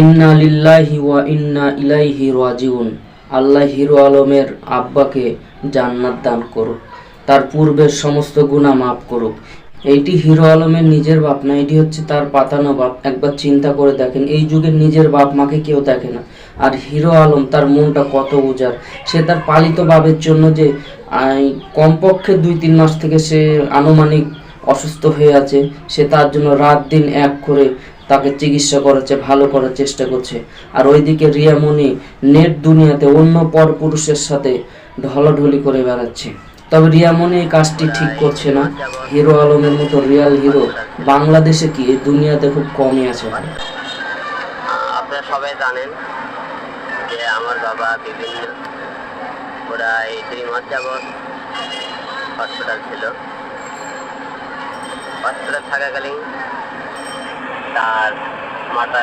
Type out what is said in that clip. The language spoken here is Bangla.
ইন্না লিল্লাহি ওয়া ইন্না ইলাইহি রাজিউন। আল্লাহ হিরো আলমের আব্বাকে জান্নাত দান করুক। তার পূর্বের সমস্ত গুনাহ মাফ করুক। এইটি হিরো আলমের নিজের বাপ না, এটি হচ্ছে তার পাতানো বাপ। একবার চিন্তা করে দেখেন, এই যুগের নিজের বাপ মাকে কেউ দেখে না। আর হিরো আলম তার মনটা কত উজার সে তার পালিত বাবের জন্য যে কমপক্ষে দুই তিন মাস থেকে সে আনুমানিক অসুস্থ হয়ে আছে। সে তার জন্য রাত দিন এক করে তাকে চিকিৎসা করাচ্ছে, ভালো করার চেষ্টা করছে। আর ওইদিকে রিয়ামণি নেট দুনিয়াতে অন্য পর পুরুষের সাথে ঢলাঢলি করে বেড়াচ্ছে। তবে রিয়ামণি এই কাজটি ঠিক করছে না। হিরো আলমের মতো রিয়াল হিরো বাংলাদেশে কি এই দুনিয়াতে খুব কমই আছে? সবাই জানেন যে আমার বাবা বিভিন্ন প্রায় তিন মাস যাবৎ হসপিটাল ছিল। হসপিটাল থাকাকালীন তার মাথা